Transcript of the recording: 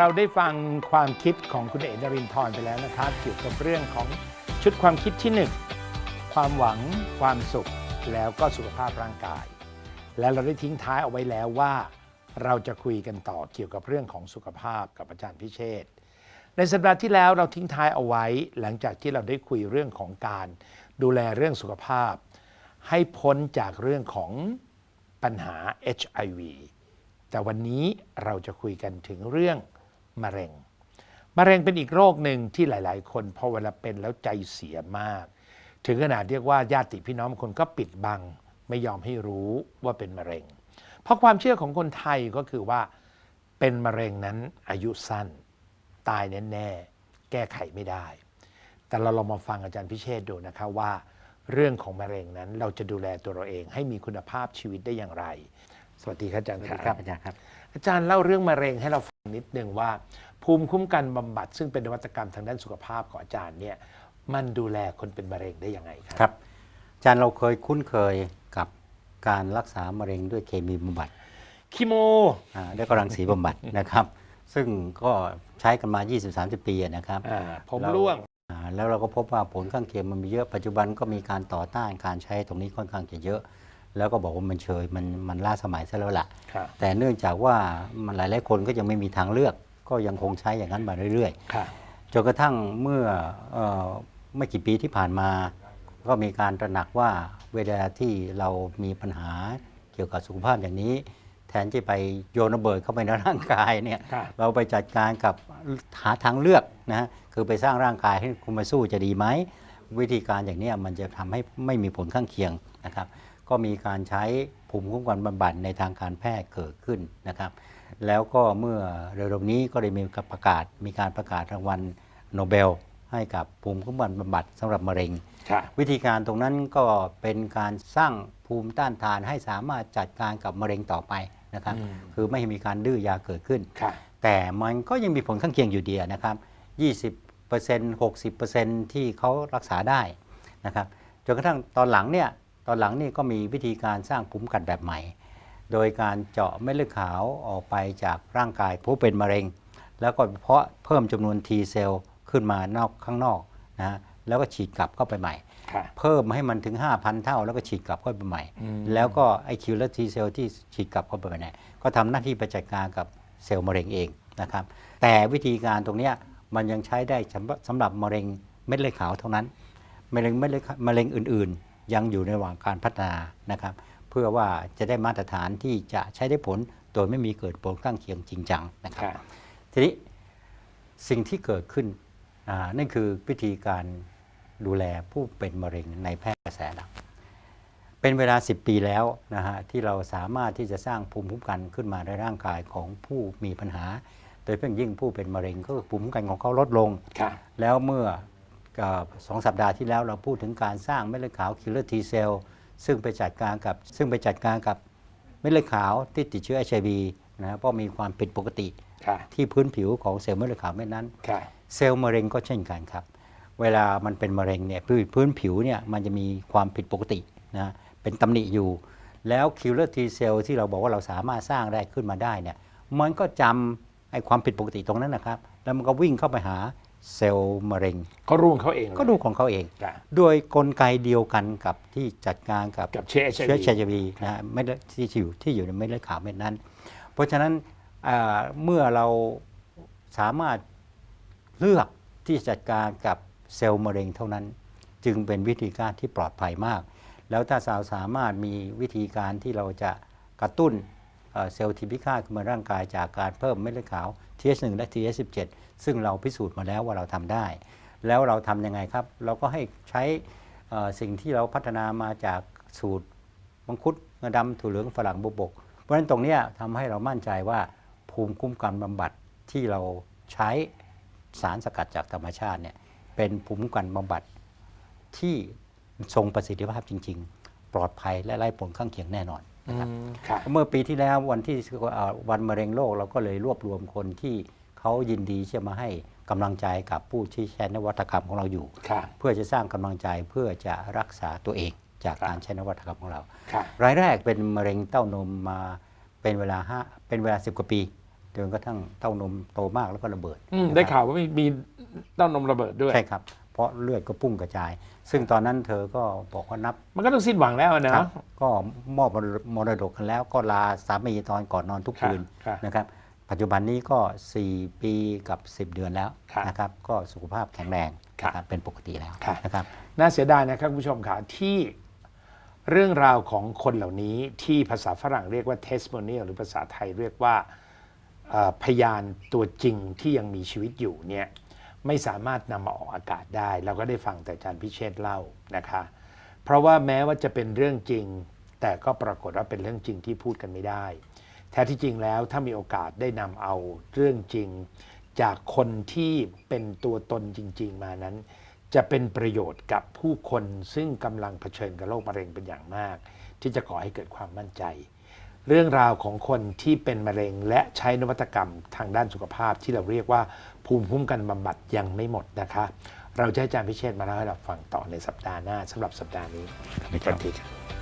เราได้ฟังความคิดของคุณเอ๋นรินทร์ไปแล้วนะครับ เกี่ยวกับเรื่องของชุดความคิดที่หนึ่งความหวัง ความสุข แล้วก็สุขภาพร่างกาย และเราได้ทิ้งท้ายเอาไว้แล้วว่า เราจะคุยกันต่อเกี่ยวกับเรื่องของสุขภาพกับอาจารย์พิเชษในสัปดาห์ที่แล้วเราทิ้งท้ายเอาไว้ หลังจากที่เราได้คุยเรื่องของการดูแลเรื่องสุขภาพ ให้พ้นจากเรื่องของปัญหา HIV แต่วันนี้เราจะคุยกันถึงเรื่อง มะเร็ง มะเร็งเป็นอีกโรคหนึ่งที่หลาย ๆ คนพอเวลาเป็นแล้วใจเสียมาก ถึงขนาดเรียกว่าญาติพี่น้องบางคนก็ปิดบัง ไม่ยอมให้รู้ว่าเป็นมะเร็ง เพราะความเชื่อของคนไทยก็คือว่า เป็นมะเร็งนั้นอายุสั้น ตายแน่ๆแก้ไขไม่ได้ แต่เราลองมาฟังอาจารย์พิเชษฐ์ดูนะคะว่า เรื่องของมะเร็งนั้นเราจะดูแลตัวเราเอง ให้มีคุณภาพชีวิตได้อย่างไร สวัสดีครับอาจารย์สวัสคดีรับครับอาจารย์ครับ อาจารย์เล่าเรื่องมะเร็งให้เราฟัง นิดนึงว่า ภูมิคุ้มกันบำบัด ซึ่งเป็นนวัตกรรมทางด้านสุขภาพของอาจารย์เนี่ยมันดูแลคนเป็นมะเร็งได้ยังไงครัครับ อาจารย์เราเคยคุ้นเคยกับการรักษามะเร็งด้วยเคมีบำบัดคีโมอ่าและก็รังสีบำบัดนะครับ ซึ่งก็ใช้กันมา 20-30 ปีอะนะครับอ่าผมเราร่วงอ่าแล้วเราก็พบว่าผลข้างเคียงมันมีเยอะปัจจุบันก็มีการต่อต้านการใช้ตรงนี้ค่อนข้างจะเยอะ แล้วก็บอกว่ามันเชยมันมันล้าสมัยซะแล้วล่ะค่ะ แต่เนื่องจากว่ามันหลายๆคนก็ยังไม่มีทางเลือก ก็ยังคงใช้อย่างนั้นมาเรื่อยๆค่ะจนกระทั่งเมื่อเออไม่กี่ปีที่ผ่านมา ก็มีการตระหนักว่าเวลาที่เรามีปัญหาเกี่ยวกับสุขภาพอย่างนี้ แทนที่ไปโยนระเบิดเข้าไปในร่างกายเนี่ยค่ะเราไปจัดการกับหาทางเลือกนะคือไปสร้างร่างกายให้คุณมาสู้จะดีไหมวิธีการอย่างเนี้ยมันจะทำให้ไม่มีผลข้างเคียงนะครับ ก็มีการใช้ภูมิคุ้มกันบำบัดในทางการแพทย์เกิดขึ้นนะครับ แล้วก็เมื่อเร็วๆนี้ก็ได้มีการประกาศ มีการประกาศรางวัลโนเบล ให้กับภูมิคุ้มกันบำบัดสำหรับมะเร็งค่ะวิธีการตรงนั้นก็เป็นการสร้างภูมิต้านทานให้สามารถจัดการกับมะเร็งต่อไปนะครับอืมคือไม่ให้มีการดื้อยาเกิดขึ้นค่ะแต่มันก็ยังมีผลข้างเคียงอยู่ดีนะครับ 20% 60%ที่เขารักษาได้นะครับจนกระทั่งตอนหลังเนี่ย ตอนหลังนี่ก็มีวิธีการสร้างภูมิคุ้มกันแบบใหม่ โดยการเจาะเม็ดเลือดขาวออกไปจากร่างกายผู้เป็นมะเร็ง แล้วก็เพาะเพิ่มจำนวน T เซลล์ขึ้นมานอกข้างนอกนะฮะแล้วก็ฉีดกลับเข้าไปใหม่ค่ะเพิ่มให้มันถึง 5,000 เท่า แล้วก็ฉีดกลับเข้าไปใหม่อืมแล้วก็ไอคิวและทีเซลที่ฉีดกลับเข้าไปใหม่เนี่ยก็ทำหน้าที่ไปจัดการกับเซลล์มะเร็งเองนะครับ แต่วิธีการตรงเนี้ยมันยังใช้ได้สำหรับสำหรับมะเร็งเม็ดเลือดขาวเท่านั้น มะเร็งเม็ดเลือดขาวมะเร็งอื่นๆ ยังอยู่ในระหว่างการพัฒนานะครับ เพื่อว่าจะได้มาตรฐานที่จะใช้ได้ผลโดยไม่มีเกิดผลข้างเคียงจริงจังนะครับค่ะทีนี้สิ่งที่เกิดขึ้นอ่านั่นคือวิธีการดูแลผู้เป็นมะเร็งในแพทย์กระแสหลักเป็นเวลา 10 ปีแล้วนะฮะที่เราสามารถที่จะสร้างภูมิคุ้มกันขึ้นมาในร่างกายของผู้มีปัญหา โดยเฉพาะยิ่งผู้เป็นมะเร็งก็คือภูมิคุ้มกันของเขาลดลงค่ะแล้วเมื่อเอ่อ สองสัปดาห์ที่แล้วเราพูดถึงการสร้างเม็ดเลือดขาวคิลเลอร์ทีเซลซึ่งไปจัดการกับซึ่งไปจัดการกับเม็ดเลือดขาวที่ติดเชื้อ HIV นะฮะเพราะมีความผิดปกติค่ะที่พื้นผิวของเซลล์เม็ดเลือดขาวเม็ดนั้นค่ะเซลล์มะเร็งก็เช่นกันครับ เวลามันเป็นมะเร็งเนี่ยพื้นพื้นผิวเนี่ยมันจะมีความผิดปกตินะเป็นตำหนิอยู่ แล้วคิลเลอร์ทีเซลที่เราบอกว่าเราสามารถสร้างได้ขึ้นมาได้เนี่ยมันก็จำไอ้ความผิดปกติตรงนั้นนะครับ แล้วมันก็วิ่งเข้าไปหา เซลล์มะเร็งเขารู้ของเขาเองเลยก็ดูของเขาเองค่ะด้วยกลไกเดียวกันกับที่จัดการกับ กับเชื้อเชื้อ HIV เชื้อ HIV นะฮะเม็ดเลือดที่อยู่ที่อยู่ในเม็ดเลือดขาวเม็ดนั้น เพราะฉะนั้นอ่าเมื่อเราสามารถเลือกที่จะจัดการกับเซลล์มะเร็งเท่านั้น จึงเป็นวิธีการที่ปลอดภัยมาก แล้วถ้าสาวสามารถมีวิธีการที่เราจะกระตุ้น เซลล์ที่พิฆาตขึ้นมาร่างกายจากการเพิ่มเม็ดเลือดขาว TH1 และ TH17 ซึ่งเราพิสูจน์มาแล้วว่าเราทำได้ แล้วเราทำยังไงครับ เราก็ให้ใช้สิ่งที่เราพัฒนามาจากสูตรมังคุดงาดำถั่วเหลืองฝรั่งบุบก เพราะฉะนั้นตรงนี้ยทำให้เรามั่นใจว่าภูมิคุ้มกันบำบัดที่เราใช้สารสกัดจากธรรมชาติเนี่ยเป็นภูมิคุ้มกันบำบัดที่ทรงประสิทธิภาพจริง ๆ ปลอดภัยและไร้ผลข้างเคียงแน่นอน นะครับมค่ะเมื่อปีที่แล้ววันที่เอ่อวันมะเร็งโลกเราก็เลยรวบรวมคนที่เขายินดีที่จะมาให้กำลังใจกับผู้ที่ใช้นวัตกรรมของเราอยู่ค่ะเพื่อจะสร้างกำลังใจเพื่อจะรักษาตัวเองจากครับการใช้นวัตกรรมของเราค่ะรายแรกเป็นมะเร็งเต้านมมาเป็นเวลาห้าเป็นเวลา10กว่าปีจนกระทั่งเต้านมโตมากแล้วก็ระเบิดอืมนะครับได้ข่าวว่ามีมีเต้านมระเบิดด้วย ใช่ครับ เพราะเลือดก็พุ่งกระจาย ซึ่งตอนนั้นเธอก็บอกว่านับมันก็ต้องสิ้นหวังแล้วนะ ครับก็มอบมรดกกันแล้วก็ลาสามีตอนก่อนนอนทุกคืนครับ นะครับ ปัจจุบันนี้ก็ 4 ปีกับ 10 เดือนแล้วครับนะครับ ก็สุขภาพแข็งแรงครับนะครับเป็นปกติแล้วครับ นะครับ น่าเสียดายนะครับคุณผู้ชมค่ะที่เรื่องราวของคนเหล่านี้ที่ภาษาฝรั่งเรียกว่า testimonial หรือภาษาไทยเรียกว่าเอ่อพยานตัวจริงที่ยังมีชีวิตอยู่เนี่ย ไม่สามารถนำมาออกอากาศได้ เราก็ได้ฟังแต่อาจารย์พิเชษเล่านะคะ เพราะว่าแม้ว่าจะเป็นเรื่องจริง แต่ก็ปรากฏว่าเป็นเรื่องจริงที่พูดกันไม่ได้ แท้ที่จริงแล้วถ้ามีโอกาสได้นำเอาเรื่องจริง จากคนที่เป็นตัวตนจริง ๆ มานั้น จะเป็นประโยชน์กับผู้คนซึ่งกำลังเผชิญกับโรคมะเร็งเป็นอย่างมาก ที่จะก่อให้เกิดความมั่นใจ เรื่องราวของคนที่เป็นมะเร็ง และใช้นวัตกรรมทางด้านสุขภาพที่เราเรียกว่าภูมิคุ้มกันบำบัดยังไม่หมดนะคะ เราจะให้อาจารย์พิเชษฐ์มาเล่าให้เราฟังต่อในสัปดาห์หน้าสำหรับสัปดาห์นี้ครับสวัสดีครับ